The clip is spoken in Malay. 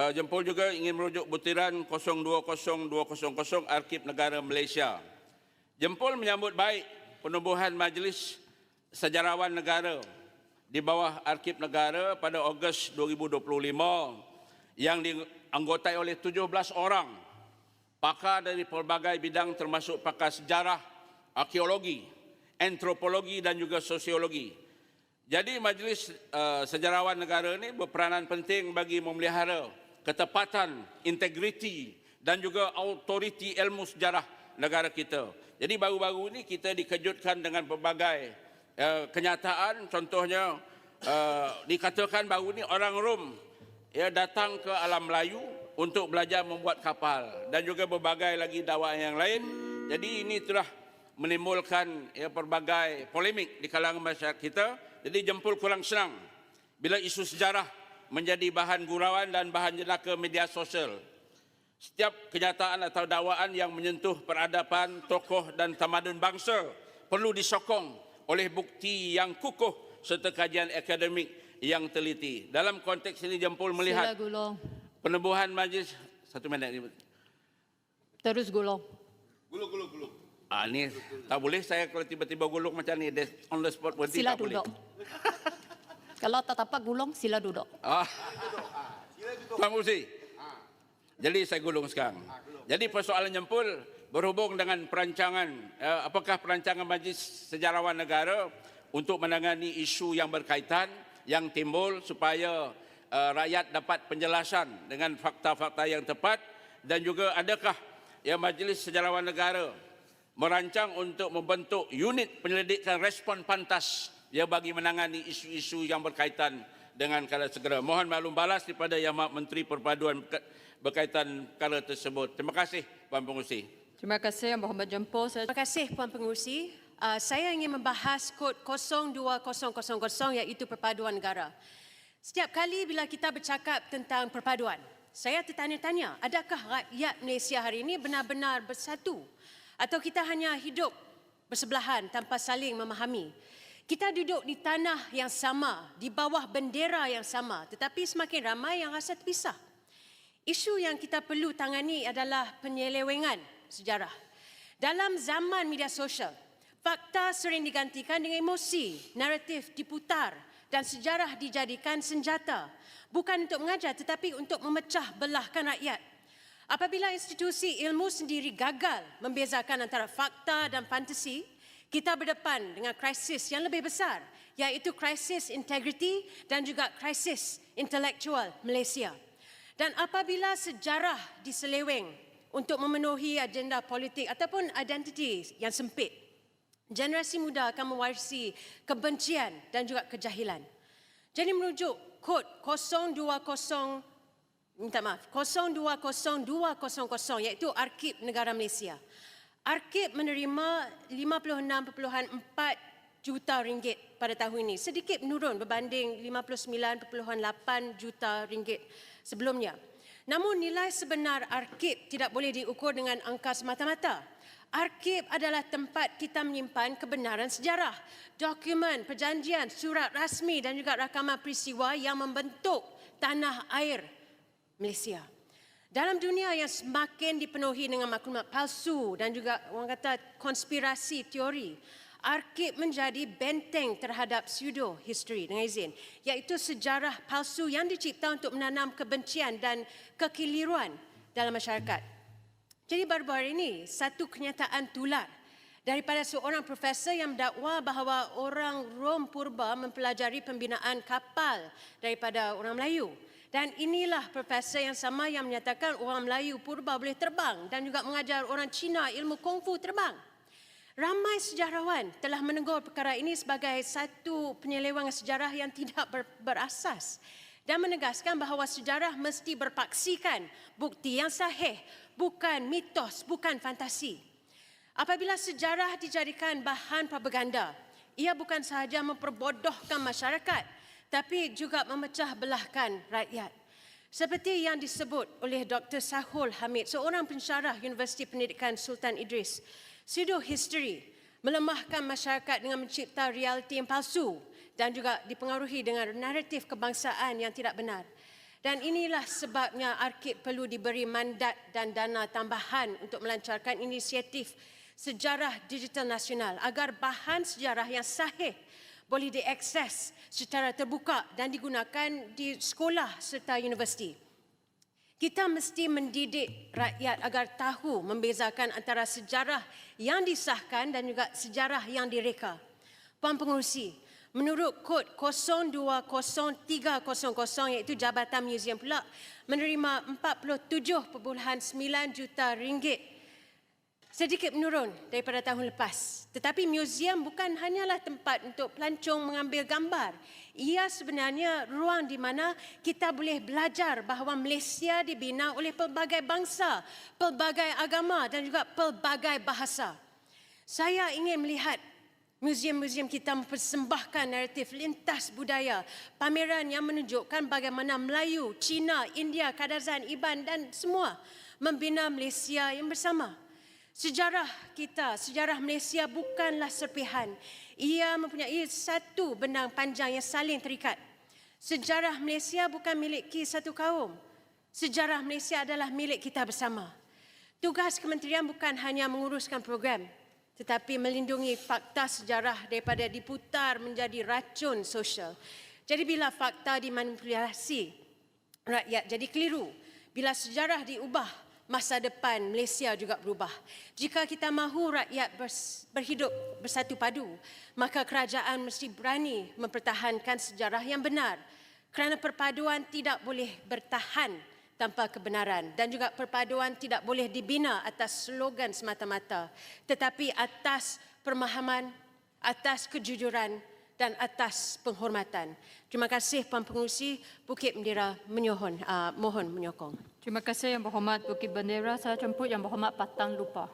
Uh, Jempol juga ingin merujuk butiran 020200 Arkib Negara Malaysia. Jempol menyambut baik penubuhan Majlis Sejarawan Negara di bawah Arkib Negara pada Ogos 2025 yang dianggotai oleh 17 orang pakar dari pelbagai bidang termasuk pakar sejarah, arkeologi, antropologi dan juga sosiologi. Jadi Majlis uh, Sejarawan Negara ini berperanan penting bagi memelihara ketepatan, integriti dan juga autoriti ilmu sejarah negara kita. Jadi baru-baru ini kita dikejutkan dengan pelbagai uh, kenyataan contohnya uh, dikatakan baru ini orang Rom ya datang ke alam Melayu untuk belajar membuat kapal dan juga berbagai lagi dakwaan yang lain. Jadi ini telah menimbulkan ya pelbagai polemik di kalangan masyarakat kita. Jadi jempol kurang senang bila isu sejarah menjadi bahan gurauan dan bahan jenaka media sosial. Setiap kenyataan atau dakwaan yang menyentuh peradaban, tokoh dan tamadun bangsa perlu disokong oleh bukti yang kukuh serta kajian akademik yang teliti. Dalam konteks ini jempol melihat penubuhan majlis satu minit ini. Terus gulong. Ah ni tak boleh saya kalau tiba-tiba gulung macam ni on the spot berhenti Sila tak boleh. Kalau tak dapat gulung, sila duduk. Ah. Tuan Musi. Jadi saya gulung sekarang. Jadi persoalan jempol berhubung dengan perancangan eh, apakah perancangan Majlis Sejarawan Negara untuk menangani isu yang berkaitan yang timbul supaya eh, rakyat dapat penjelasan dengan fakta-fakta yang tepat dan juga adakah ya Majlis Sejarawan Negara merancang untuk membentuk unit penyelidikan respon pantas ya bagi menangani isu-isu yang berkaitan dengan kala segera. Mohon maklum balas daripada Yang Maha Menteri Perpaduan berka- berkaitan perkara tersebut. Terima kasih Puan Pengurusi. Terima kasih Yang Berhormat Jempol. Saya Terima kasih Puan Pengurusi. Uh, saya ingin membahas kod 02000 iaitu perpaduan negara. Setiap kali bila kita bercakap tentang perpaduan, saya tertanya-tanya, adakah rakyat Malaysia hari ini benar-benar bersatu? Atau kita hanya hidup bersebelahan tanpa saling memahami? Kita duduk di tanah yang sama, di bawah bendera yang sama, tetapi semakin ramai yang rasa terpisah. Isu yang kita perlu tangani adalah penyelewengan sejarah. Dalam zaman media sosial, fakta sering digantikan dengan emosi, naratif diputar dan sejarah dijadikan senjata. Bukan untuk mengajar tetapi untuk memecah belahkan rakyat. Apabila institusi ilmu sendiri gagal membezakan antara fakta dan fantasi, kita berdepan dengan krisis yang lebih besar, iaitu krisis integriti dan juga krisis intelektual Malaysia. Dan apabila sejarah diseleweng untuk memenuhi agenda politik ataupun identiti yang sempit, generasi muda akan mewarisi kebencian dan juga kejahilan. Jadi merujuk kod 020 minta maaf 020200 iaitu Arkib Negara Malaysia. Arkib menerima 56.4 juta ringgit pada tahun ini, sedikit menurun berbanding 59.8 juta ringgit sebelumnya. Namun nilai sebenar Arkib tidak boleh diukur dengan angka semata-mata. Arkib adalah tempat kita menyimpan kebenaran sejarah, dokumen, perjanjian, surat rasmi dan juga rakaman peristiwa yang membentuk tanah air Malaysia. Dalam dunia yang semakin dipenuhi dengan maklumat palsu dan juga orang kata konspirasi teori, Arkib menjadi benteng terhadap pseudo history dengan izin, iaitu sejarah palsu yang dicipta untuk menanam kebencian dan kekeliruan dalam masyarakat. Jadi baru-baru ini satu kenyataan tular daripada seorang profesor yang mendakwa bahawa orang Rom purba mempelajari pembinaan kapal daripada orang Melayu. Dan inilah profesor yang sama yang menyatakan orang Melayu purba boleh terbang dan juga mengajar orang Cina ilmu kungfu terbang. Ramai sejarawan telah menegur perkara ini sebagai satu penyelewengan sejarah yang tidak ber, berasas dan menegaskan bahawa sejarah mesti berpaksikan bukti yang sahih, bukan mitos, bukan fantasi. Apabila sejarah dijadikan bahan propaganda, ia bukan sahaja memperbodohkan masyarakat, tapi juga memecah belahkan rakyat. Seperti yang disebut oleh Dr. Sahul Hamid, seorang pensyarah Universiti Pendidikan Sultan Idris, pseudo history melemahkan masyarakat dengan mencipta realiti yang palsu dan juga dipengaruhi dengan naratif kebangsaan yang tidak benar. Dan inilah sebabnya Arkib perlu diberi mandat dan dana tambahan untuk melancarkan inisiatif sejarah digital nasional agar bahan sejarah yang sahih boleh diakses secara terbuka dan digunakan di sekolah serta universiti. Kita mesti mendidik rakyat agar tahu membezakan antara sejarah yang disahkan dan juga sejarah yang direka. Puan Pengurusi, menurut kod 020300 iaitu Jabatan Museum pula menerima 47.9 juta ringgit sedikit menurun daripada tahun lepas. Tetapi museum bukan hanyalah tempat untuk pelancong mengambil gambar. Ia sebenarnya ruang di mana kita boleh belajar bahawa Malaysia dibina oleh pelbagai bangsa, pelbagai agama dan juga pelbagai bahasa. Saya ingin melihat museum-museum kita mempersembahkan naratif lintas budaya, pameran yang menunjukkan bagaimana Melayu, Cina, India, Kadazan, Iban dan semua membina Malaysia yang bersama. Sejarah kita, sejarah Malaysia bukanlah serpihan. Ia mempunyai satu benang panjang yang saling terikat. Sejarah Malaysia bukan milik satu kaum. Sejarah Malaysia adalah milik kita bersama. Tugas kementerian bukan hanya menguruskan program, tetapi melindungi fakta sejarah daripada diputar menjadi racun sosial. Jadi bila fakta dimanipulasi, rakyat jadi keliru. Bila sejarah diubah, masa depan Malaysia juga berubah. Jika kita mahu rakyat berhidup bersatu padu, maka kerajaan mesti berani mempertahankan sejarah yang benar. Kerana perpaduan tidak boleh bertahan tanpa kebenaran dan juga perpaduan tidak boleh dibina atas slogan semata-mata tetapi atas pemahaman, atas kejujuran dan atas penghormatan. Terima kasih Puan Pengurusi Bukit Bendera menyohon uh, mohon menyokong. Terima kasih Yang Berhormat Bukit Bendera. Saya jemput Yang Berhormat Patang Lupa.